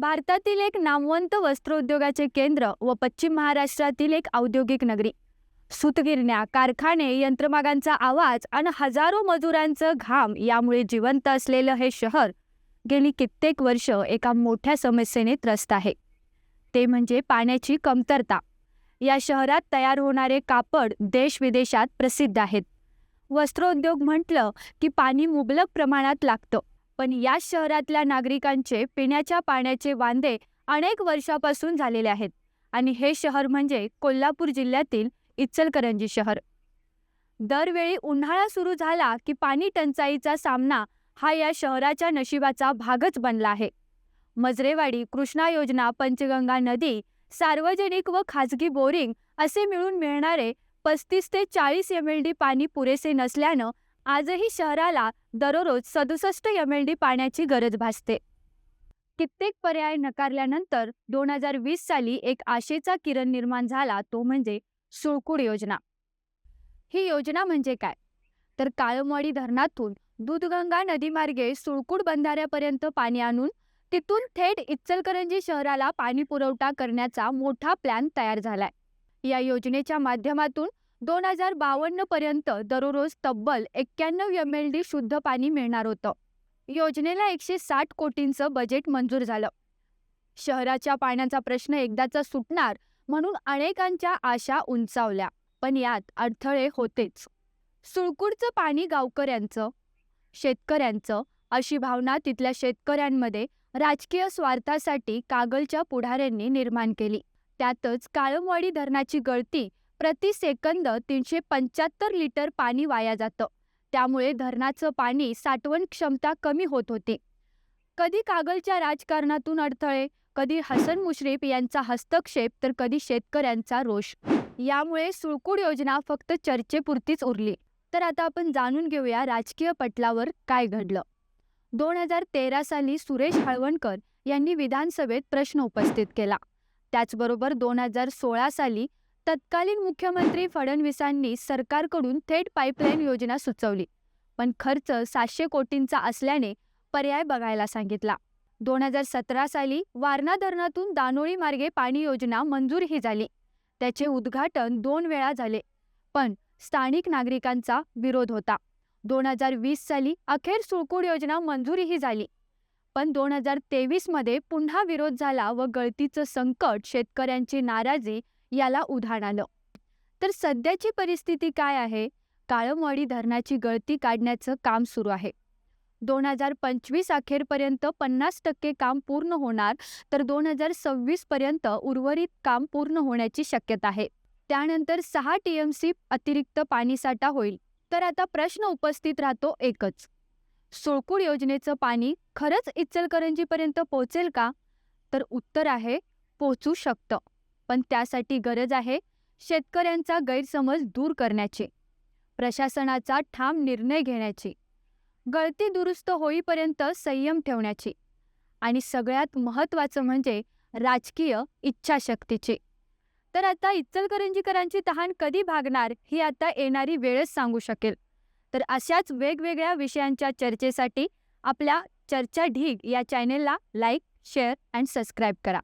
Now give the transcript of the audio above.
भारतातील एक नामवंत वस्त्रोद्योगाचे केंद्र व पश्चिम महाराष्ट्रातील एक औद्योगिक नगरी. सुतगिरण्या कारखाने यंत्रमागांचा आवाज आणि हजारो मजुरांचं घाम यामुळे जिवंत असलेलं हे शहर गेली कित्येक वर्ष एका मोठ्या समस्येने त्रस्त आहे. ते म्हणजे पाण्याची कमतरता. या शहरात तयार होणारे कापड देश विदेशात प्रसिद्ध आहेत. वस्त्रोद्योग म्हटलं की पाणी मुबलक प्रमाणात लागतं. पण या शहरातल्या नागरिकांचे पिण्याच्या पाण्याचे वांदे अनेक वर्षापासून झालेले आहेत. आणि हे शहर म्हणजे कोल्हापूर जिल्ह्यातील इचलकरंजी शहर. दरवेळी उन्हाळा सुरू झाला की पाणी टंचाईचा सामना हा या शहराच्या नशिबाचा भागच बनला आहे. मजरेवाडी कृष्णा योजना पंचगंगा नदी सार्वजनिक व खाजगी बोरिंग असे मिळून मिळणारे पस्तीस ते चाळीस एम एल डी पाणी पुरेसे नसल्यानं आजही शहराला दररोज सदुसष्ट एम एल डी पाण्याची गरज भासते. कित्येक पर्याय नकारल्यानंतर दोन हजार वीस साली एक आशेचा किरण निर्माण झाला तो म्हणजे सुळकुड योजना. ही योजना म्हणजे काय? तर काळमवाडी धरणातून दूधगंगा नदीमार्गे सुळकुड बंधाऱ्यापर्यंत पाणी आणून तिथून थेट इचलकरंजी शहराला पाणी पुरवठा करण्याचा मोठा प्लॅन तयार झालाय. या योजनेच्या माध्यमातून दोन हजार बावन्न पर्यंत दररोज तब्बल एक्क्याण्णव एम एल डी शुद्ध पाणी मिळणार होतं. योजनेला एकशे साठ कोटींचं बजेट मंजूर झालं. शहराच्या पाण्याचा प्रश्न एकदाचा सुटणार म्हणून अनेकांच्या आशा उंचावल्या पण यात अडथळे होतेच. सुळकुडचं पाणी गावकऱ्यांचं शेतकऱ्यांचं अशी भावना तिथल्या शेतकऱ्यांमध्ये राजकीय स्वार्थासाठी कागलच्या पुढाऱ्यांनी निर्माण केली. त्यातच काळमवाडी धरणाची गळती प्रति सेकंद तीनशे पंच्याहत्तर लिटर पाणी वाया जातं. त्यामुळे धरणाचं पाणी साठवण क्षमता कमी होत होती. कधी कागलच्या राजकारणातून अडथळे कधी हसन मुश्रीफ यांचा हस्तक्षेप तर कधी शेतकऱ्यांचा रोष. यामुळे सुळकूड योजना फक्त चर्चेपुरतीच उरली. तर आता आपण जाणून घेऊया राजकीय पटलावर काय घडलं. दोन हजार तेरा साली सुरेश हळवणकर यांनी विधानसभेत प्रश्न उपस्थित केला. त्याचबरोबर दोन हजार सोळा साली तत्कालीन मुख्यमंत्री फडणवीसांनी सरकारकडून थेट पाईपलाईन योजना सुचवली. पण खर्च सातशे कोटींचा असल्याने पर्याय बघायला सांगितला. दोन हजार सतरा साली वारणा धरणातून दानोळी मार्गे पाणी योजना मंजूरही झाली. त्याचे उद्घाटन दोन वेळा झाले पण स्थानिक नागरिकांचा विरोध होता. दोन हजार वीस साली अखेर सुळकुड योजना मंजुरीही झाली. पण दोन हजार तेवीसमध्ये पुन्हा विरोध झाला व गळतीचं संकट शेतकऱ्यांची नाराजी याला उधाण आलं. तर सध्याची परिस्थिती काय आहे? काळमवाडी धरणाची गळती काढण्याचं काम सुरू आहे. दोन हजार पंचवीस अखेरपर्यंत पन्नास टक्के काम पूर्ण होणार तर दोन हजार सव्वीस पर्यंत उर्वरित काम पूर्ण होण्याची शक्यता आहे. त्यानंतर सहा टी एम सी अतिरिक्त पाणीसाठा होईल. तर आता प्रश्न उपस्थित राहतो एकच. सोळकूळ योजनेचं पाणी खरंच इचलकरंजीपर्यंत पोहोचेल का? तर उत्तर आहे पोचू शकतं. पण त्यासाठी गरज आहे शेतकऱ्यांचा गैरसमज दूर करण्याची. प्रशासनाचा ठाम निर्णय घेण्याची. गळती दुरुस्त होईपर्यंत संयम ठेवण्याची. आणि सगळ्यात महत्त्वाचं म्हणजे राजकीय इच्छाशक्तीची. तर आता इचलकरंजीकरांची तहान कधी भागणार ही आता येणारी वेळच सांगू शकेल. तर अशाच वेगवेगळ्या विषयांच्या चर्चेसाठी आपल्या चर्चा ढीग या चॅनेलला लाईक शेअर अँड सबस्क्राईब करा.